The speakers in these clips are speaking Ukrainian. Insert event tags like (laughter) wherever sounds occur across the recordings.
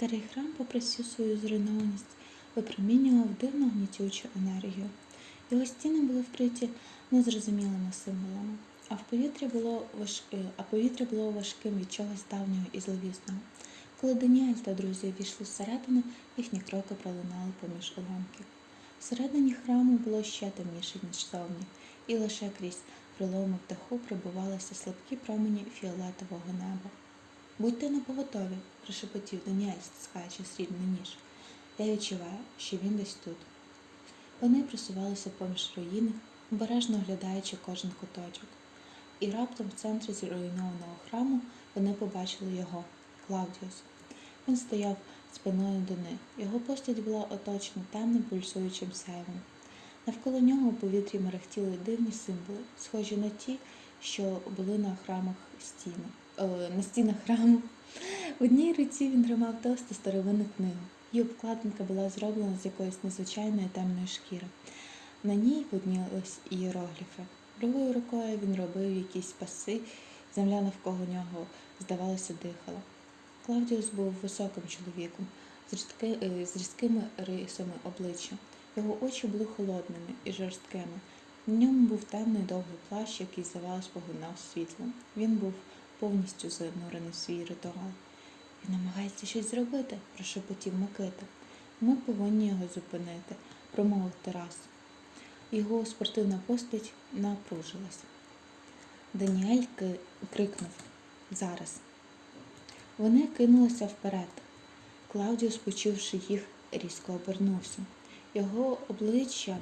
Старий храм, попри всю свою зруйнованість, випромінював дивну гнітючу енергію. Його стіни були вкриті незрозумілими символами, а в повітрі було важ... е, а повітря було важким від чогось давнього і зловісного. Коли Даніель та друзі війшли всередину, їхні кроки пролунали поміж уламків. Всередині храму було ще темніше, ніж зовні, і лише крізь приломи в даху пробивалися слабкі промені фіолетового неба. Будьте напоготові, прошепотів Даніель, стискаючи срібний ніж. Я відчуваю, що він десь тут. Вони просувалися поміж руїни, обережно оглядаючи кожен куточок. І раптом в центрі зруйнованого храму вони побачили його, Клаудіус. Він стояв спиною до них. Його постать була оточена темним пульсуючим сяйвом. Навколо нього у повітрі мерехтіли дивні символи, схожі на ті, що були на храмах стіни, на стінах храму. В одній руці він тримав товсту старовинну книгу. Її обкладинка була зроблена з якоїсь незвичайної темної шкіри. На ній виднілись ієрогліфи. Другою рукою він робив якісь паси, земля навколо нього, здавалося, дихала. Клавдіус був високим чоловіком з, різки, е, з різкими рисами обличчя. Його очі були холодними і жорсткими. На ньому був темний довгий плащ, який, здавалось, поглинав світло. Він був повністю занурений в свій ритуал. Він намагається щось зробити, прошепотів Микита. Ми повинні його зупинити, промовив Тарас. Його спортивна постать напружилась. Даніель крикнув Зараз. Вони кинулися вперед. Клаудіус, почувши їх, різко обернувся. Його обличчя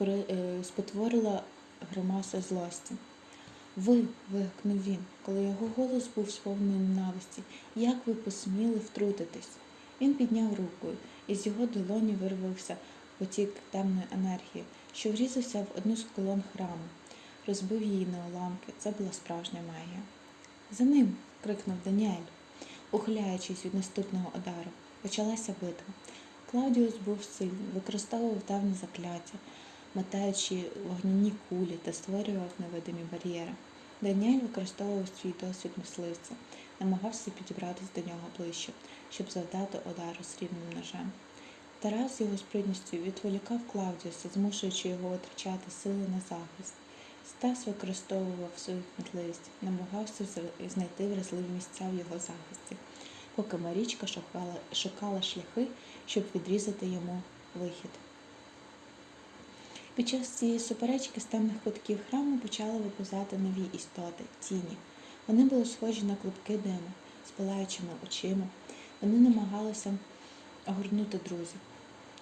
е, спотворила гримаса злості. Ви, вигукнув він, коли його голос був сповнений ненависті. Як ви посміли втрутитись? Він підняв руку, і з його долоні вирвався потік темної енергії, що врізався в одну з колон храму, розбив її на уламки. Це була справжня магія. За ним. крикнув Даніель, ухиляючись від наступного удару. Почалася битва. Клаудіус був сильний, використовував давні закляття, мотаючи вогняні кулі та створював невидимі бар'єри. Даніель використовував свій досвід мисливця, намагався підібратись до нього ближче, щоб завдати удару срібним ножем. Тарас його спритністю відволікав Клаудіуса, змушуючи його витрачати сили на захист. Стас використовував свою кмітливість, намагався знайти вразливі місця в його захисті, поки Марічка шукала шляхи, щоб відрізати йому вихід. Під час цієї суперечки з темних кутків храму почали виповзати нові істоти тіні. Вони були схожі на клубки диму з палаючими очима. Вони намагалися огорнути друзів,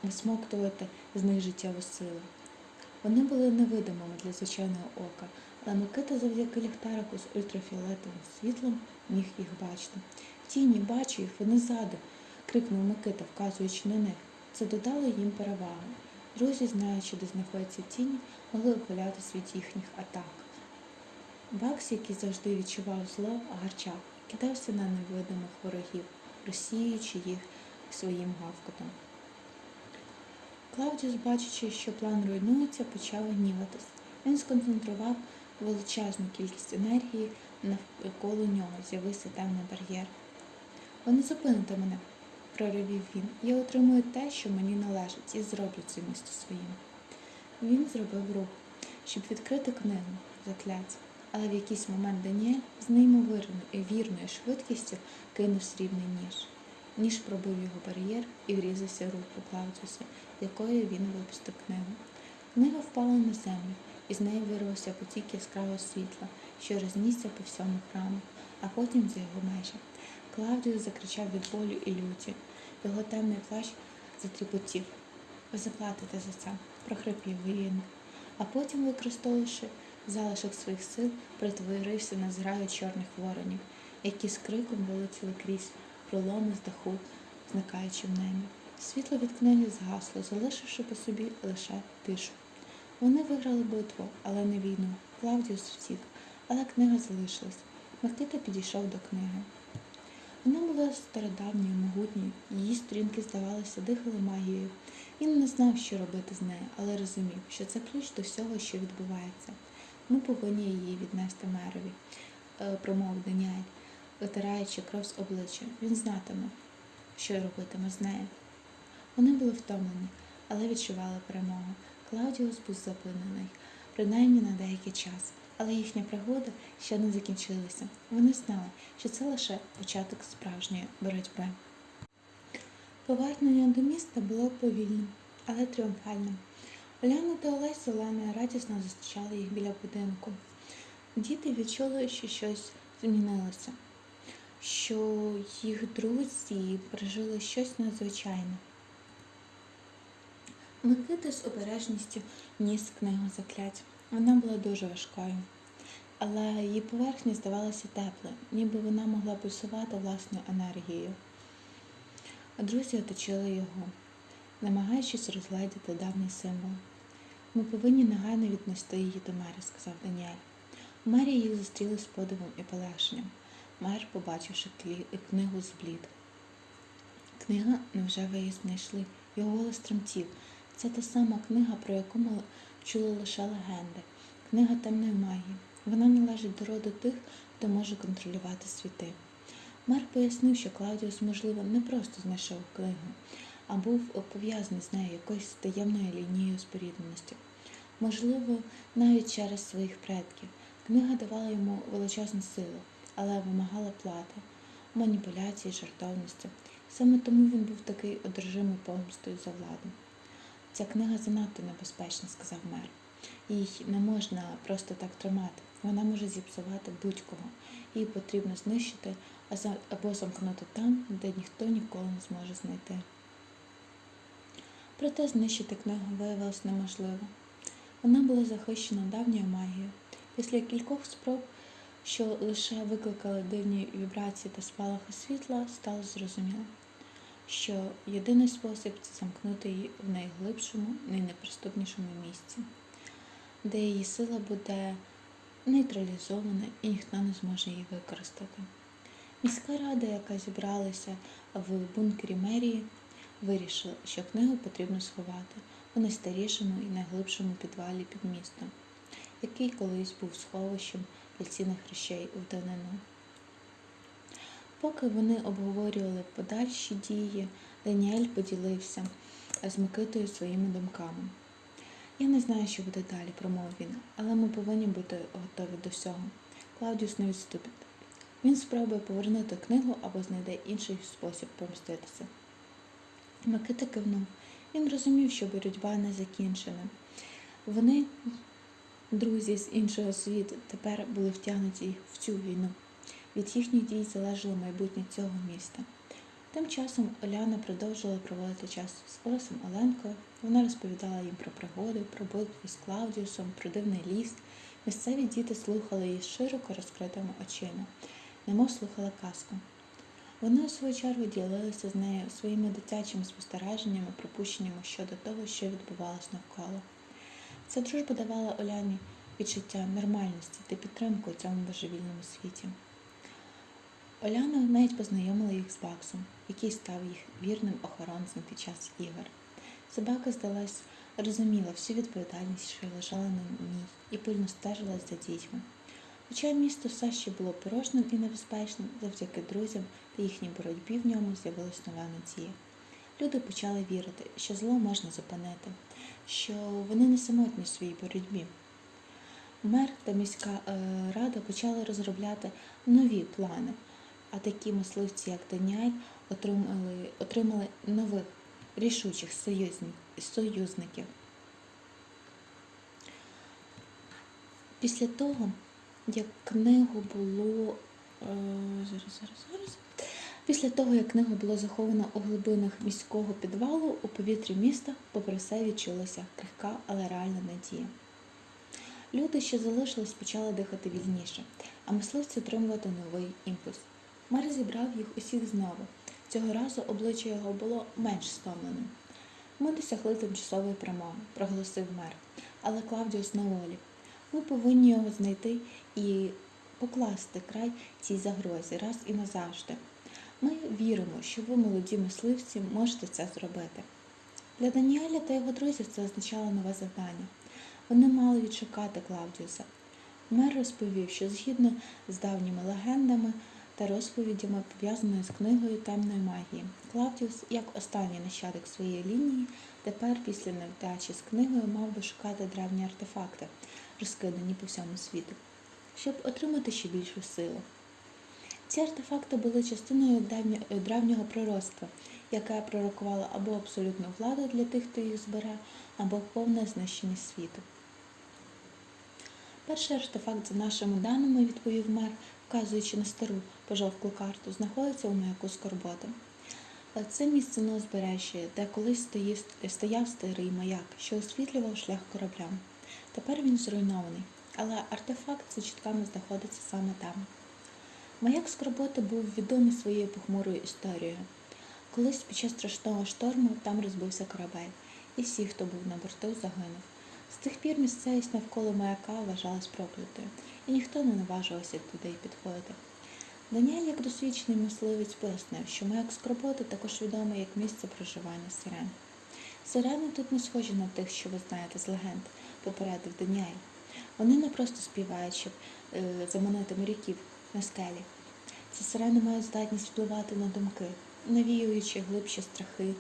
висмоктувати з них життєву силу. Вони були невидимими для звичайного ока, але Микита завдяки ліхтарику з ультрафіолетовим світлом міг їх бачити. Тіні, бачу їх, вони ззаду, крикнув Микита, вказуючи на них. Це додало їм перевагу. Друзі, знаючи, де знаходяться тіні, могли ухилятись від їхніх атак. Бакс, який завжди відчував зло, гарчав, кидався на невидимих ворогів, розсіюючи їх своїм гавкотом. Клаудіус, бачачи, що план руйнується, почав гніватись. Він сконцентрував величезну кількість енергії навколо нього, з'явився темний бар'єр. Ви не зупините мене, проривів він. Я отримую те, що мені належить, і зроблю це місто своїм. Він зробив рух, щоб відкрити книгу закляття, але в якийсь момент Даніель з неймовірною і вірною швидкістю кинув срібний ніж. Ніж пробив його бар'єр і врізався в руку Клаудіуса, з якої він випустив книгу. Книга впала на землю, і з неї вирвався потік яскравого світла, що рознісся по всьому храму, а потім за його межі. Клавдіус закричав від болю і люті. Його темний плащ затріпотів. Ви заплатите за це, прохрипів він. А потім, використовувавши залишок своїх сил, притворився на зграю чорних воронів, які з криком вилетіли крізь проломи з даху, зникаючи в небі. Світло від книги згасло, залишивши по собі лише тишу. Вони виграли битву, але не війну. Клавдіус втік, але книга залишилась. Микита підійшов до книги. Вона була стародавньою, могутньою, її сторінки, здавалося, дихали магією. Він не знав, що робити з нею, але розумів, що це ключ до всього, що відбувається. Ми повинні її віднести мерові, е, промовив Даніель, витираючи кров з обличчя. Він знатиме, що робитиме з нею. Вони були втомлені, але відчували перемогу. Клаудіус був зупинений, принаймні на деякий час, але їхня пригода ще не закінчилася. Вони знали, що це лише початок справжньої боротьби. Повернення до міста було повільним, але тріумфальним. Оляна та Олесь з радісно зустрічали їх біля будинку. Діти відчули, що щось змінилося, що їх друзі пережили щось надзвичайне. Микита з обережністю ніс книгу заклять. Вона була дуже важкою, але її поверхня здавалася теплою, ніби вона могла пульсувати власною енергією. Друзі оточили його, намагаючись розгледіти давній символ. Ми повинні негайно віднести її до мері, сказав Даніель. У мері їх зустріли з подивом і полегшенням. Мер, побачивши книгу, зблід. Книга, невже ви її знайшли? Його голос тремтів. Це та сама книга, про яку ми чули лише легенди. Книга темної магії. Вона належить до роду тих, хто може контролювати світи. Мер пояснив, що Клаудіус, можливо, не просто знайшов книгу, а був пов'язаний з нею якоюсь таємною лінією спорідненості. Можливо, навіть через своїх предків. Книга давала йому величезну силу, але вимагала плати, маніпуляції, жартовності. Саме тому він був такий одержимий помстою за владу. Ця книга занадто небезпечна, сказав мер. Її не можна просто так тримати. Вона може зіпсувати будь-кого. Її потрібно знищити або замкнути там, де ніхто ніколи не зможе знайти. Проте знищити книгу виявилось неможливо. Вона була захищена давньою магією. Після кількох спроб, що лише викликали дивні вібрації та спалахи світла, стало зрозуміло, що єдиний спосіб це замкнути її в найглибшому, найнеприступнішому місці, де її сила буде нейтралізована і ніхто не зможе її використати. Міська рада, яка зібралася в бункері мерії, вирішила, що книгу потрібно сховати у найстарішому і найглибшому підвалі під містом, який колись був сховищем для цінних речей у давнину. Поки вони обговорювали подальші дії, Даніель поділився з Микитою своїми думками. Я не знаю, що буде далі, промовив він, але ми повинні бути готові до всього. Клаудіус не відступить. Він спробує повернути книгу або знайде інший спосіб помститися. Микита кивнув. Він розумів, що боротьба не закінчена. Вони, друзі з іншого світу, тепер були втягнуті в цю війну. Від їхніх дій залежало майбутнє цього міста. Тим часом Оляна продовжувала проводити час з Олесем Оленкою. Вона розповідала їм про пригоди, про битву з Клаудіусом, про дивний ліс. Місцеві діти слухали її широко розкритими очима, немов слухали казку. Вони у свою чергу ділилися з нею своїми дитячими спостереженнями, припущеннями щодо того, що відбувалось навколо. Ця дружба давала Оляні відчуття нормальності та підтримку у цьому божевільному світі. Оляна навіть познайомила їх з Баксом, який став їх вірним охоронцем під час ігор. Собака, здалась, розуміла всю відповідальність, що лежала на ній, і пильно стежила за дітьми. Хоча місто все ще було порожнім і небезпечним, завдяки друзям та їхній боротьбі в ньому з'явилась нова надія. Люди почали вірити, що зло можна зупинити, що вони не самотні в своїй боротьбі. Мер та міська е, рада почали розробляти нові плани, а такі мисливці, як Даніель, отримали, отримали нових рішучих союзників. Після того, як книгу було. е, Зараз, зараз, зараз. Після того, як книгу було заховано у глибинах міського підвалу, у повітрі міста попри все відчулася крихка, але реальна надія. Люди, що залишились, почали дихати вільніше, а мисливці отримувати новий імпульс. Мер зібрав їх усіх знову. Цього разу обличчя його було менш стомленим. Ми досягли тимчасової перемоги, проголосив мер, але Клавдіус на волі. Ми повинні його знайти і покласти край цій загрозі раз і назавжди. Ми віримо, що ви, молоді мисливці, можете це зробити. Для Даніеля та його друзів це означало нове завдання. Вони мали відшукати Клавдіуса. Мер розповів, що згідно з давніми легендами, та розповідями, пов'язаними з книгою темної магії. Клавдіус, як останній нащадок своєї лінії, тепер після невдачі з книгою мав би шукати древні артефакти, розкидані по всьому світу, щоб отримати ще більшу силу. Ці артефакти були частиною древнього пророцтва, яке пророкувало або абсолютну владу для тих, хто їх збере, або повне знищення світу. Перший артефакт, за нашими даними, відповів мер, вказуючи на стару пожовклу карту, знаходиться у маяку Скорботи. Це місце на узбережжі, де колись стоїв, стояв старий маяк, що освітлював шлях кораблям. Тепер він зруйнований, але артефакт за чітками знаходиться саме там. Маяк Скорботи був відомий своєю похмурою історією. Колись під час страшного шторму там розбився корабель, і всі, хто був на борту, загинув. З тих пір місцевість навколо маяка вважалась проклятою, і ніхто не наважувався туди підходити. Даніель, як досвідчений мисливець, пояснив, що маяк Скорботи також відомий як місце проживання сирен. Сирени тут не схожі на тих, що ви знаєте з легенд, попередив Даніель. Вони не просто співають, щоб е, заманити моряків на скелі. Ці сирени мають здатність впливати на думки, навіюючи глибші страхи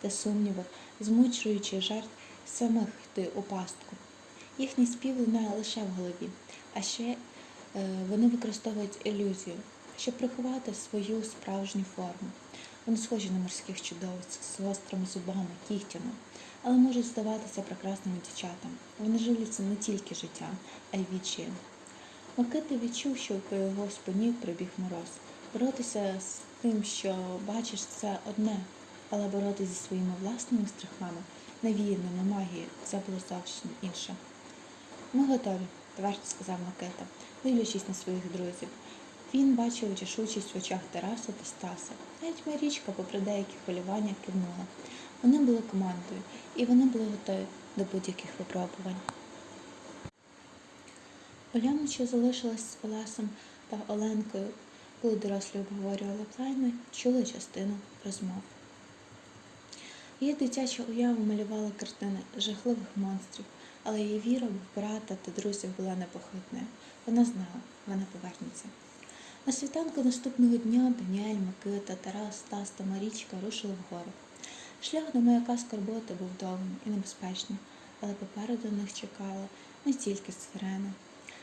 та сумніви, змучуючи жертв самих йти у пастку. Їхній спів лунає лише в голові, а ще е, вони використовують ілюзію, щоб приховати свою справжню форму. Вони схожі на морських чудовиць з гострими зубами, кігтями, але можуть здаватися прекрасними дівчатами. Вони живляться не тільки життям, а й відчаєм. Микита відчув, що по його спині прибіг мороз. Боротися з тим, що бачиш, це одне, але боротися зі своїми власними страхами, навіяними магією, це було зовсім інше. Ми готові, твердо сказав Микита, дивлячись на своїх друзів. Він бачив рішучість в очах Тараса та Стаса. Навіть Марічка, попри деякі хвилювання, кивнула. Вони були командою, і вони були готові до будь-яких випробувань. Уляна, що залишилась з Олесом та Оленкою, коли дорослі обговорювали плани, чули частину розмов. Її дитяча уява малювала картини жахливих монстрів, але її віра в брата та друзів була непохитною. Вона знала, вона повернеться. На світанку наступного дня Даніель, Микита, Тарас, Стас та Марічка рушили вгору. Шлях до маяка Скорботи був довгим і небезпечним, але попереду них чекала не тільки сирена,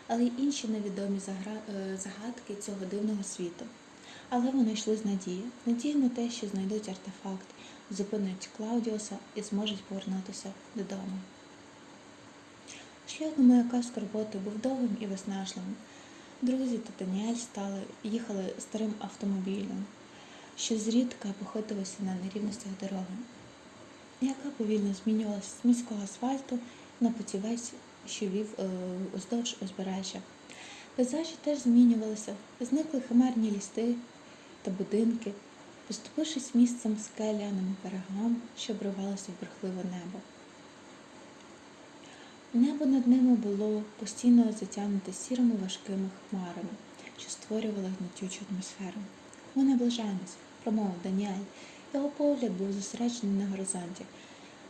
але й інші невідомі е, загадки цього дивного світу. Але вони йшли з надією, надією на те, що знайдуть артефакт, зупинять Клаудіуса і зможуть повернутися додому. Шлях до маяка Скорботи був довгим і виснажливим. Друзі та Даніель стали, їхали старим автомобілем, що зрідка похитувався на нерівностях дороги, яка повільно змінювалася з міського асфальту на путівець, що вів е, узбережжя. Пейзажі теж змінювалися, зникли химерні лісти та будинки, поступившись місцем скеляним берегам, що обривалося в бурхливе небо. Небо над ними було постійно затягнуте сірими важкими хмарами, що створювали гнетючу атмосферу. Ми наближаємось, промовив Даніель. Його погляд був зосереджений на горизонті,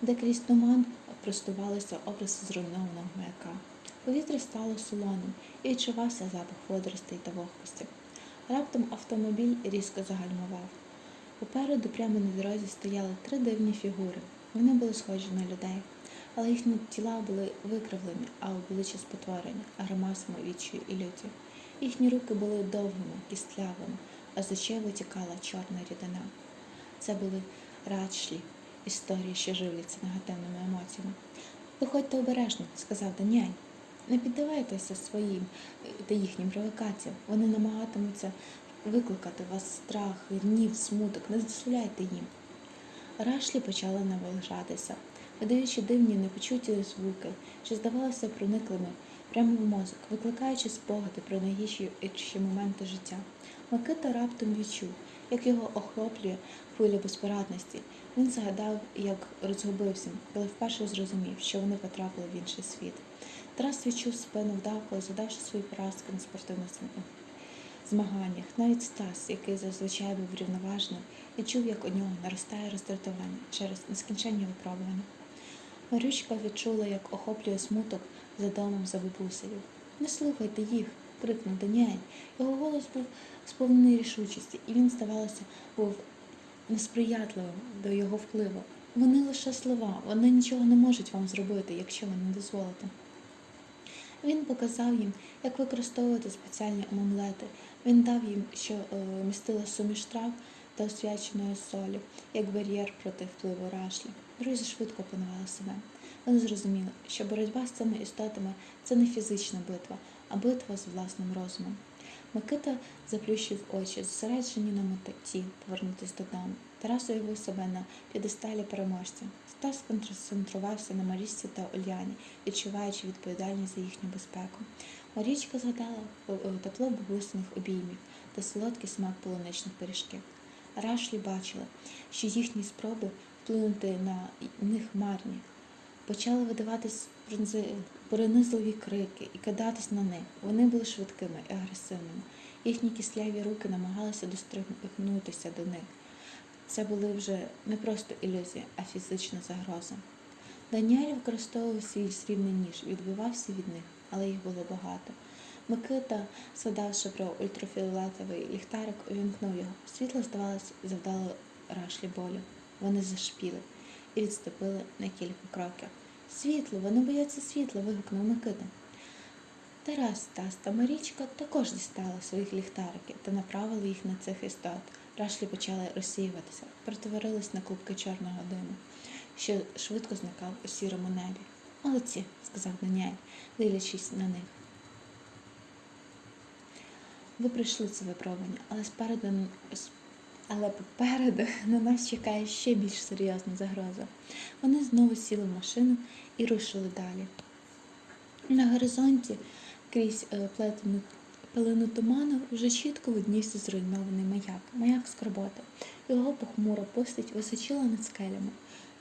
де крізь туман простувалися образи зруйнованого маяка. Повітря стало солоним і відчувався запах водоростей та вогкості. Раптом автомобіль різко загальмував. Попереду прямо на дорозі стояли три дивні фігури. Вони були схожі на людей, але їхні тіла були викривлені, а обличчя спотворені, гримасами відчаю і люті. Їхні руки були довгими, кістлявими, а з очей витікала чорна рідина. Це були радшлі, історії, що живляться негативними емоціями. Виходьте обережно, сказав Даніель. Не піддавайтеся своїм та їхнім провокаціям. Вони намагатимуться викликати у вас страх, гнів, смуток. Не дозволяйте їм. Рашлі почали наближатися, видаючи дивні непочуті звуки, що здавалося прониклими прямо в мозок, викликаючи спогади про найгірші моменти життя. Микита раптом відчув, як його охоплює хвиля безпорадності. Він згадав, як розгубився, коли вперше зрозумів, що вони потрапили в інший світ. Тарас відчув спину вдавкою, задавши свої поразки на спортивних змаганнях. Навіть Стас, який зазвичай був рівноважним, відчув, як у нього наростає роздратування через нескінченні випробування. Марючка відчула, як охоплює смуток за домом за бабусею. Не слухайте їх, крикнув Даніель. Його голос був сповнений рішучості, і він, здавалося, був несприятливим до його впливу. Вони лише слова, вони нічого не можуть вам зробити, якщо ви не дозволите. Він показав їм, як використовувати спеціальні омлети. Він дав їм, що е, містила суміш трав та освяченої солі, як бар'єр проти впливу рашлі. Друзі швидко опанували себе. Вони зрозуміли, що боротьба з цими істотами це не фізична битва, а битва з власним розумом. Микита заплющив очі, зосереджені на меті повернутися додому. Тарас уявив себе на п'єдесталі переможця. Стас сконцентрувався на Марічці та Ульяні, відчуваючи відповідальність за їхню безпеку. Марічка згадала е, е, тепло бабусиних обіймів та солодкий смак полуничних пиріжків. Рашлі бачили, що їхні спроби вплинути на них марні. Почали видаватись пронизливі крики і кидатись на них. Вони були швидкими і агресивними. Їхні кисляві руки намагалися достригнутися до них. Це були вже не просто ілюзії, а фізична загроза. Даніель використовував свій срібний ніж, відбивався від них, але їх було багато. Микита, згадавши про ультрафіолетовий ліхтарик, увімкнув його. Світло, здавалось, завдало рашлі болю. Вони зашпіли і відступили на кілька кроків. Світло, вони бояться світла, вигукнув Микита. Тарас, та Марічка також дістали своїх ліхтариків та направили їх на цих істот. Рашлі почали розсіюватися, перетворились на клубки чорного диму, що швидко зникав у сірому небі. Молодці, сказав Даніель, дивлячись на них. Ви пройшли це випробування, але спереду але попереду (laughs) на нас чекає ще більш серйозна загроза. Вони знову сіли в машину і рушили далі. На горизонті крізь е, плетену пелену туману вже чітко виднівся зруйнований маяк, маяк скорботи. Його похмура постать височила над скелями,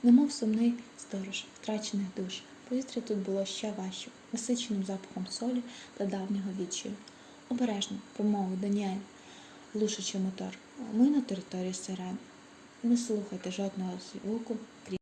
немов сумний сторож втрачених душ. Повітря тут було ще важче, насиченим запахом солі та давнього відчаю. Обережно, промовив Даніель, глушачи мотор. Ми на території сирен. Не слухайте жодного звуку, крім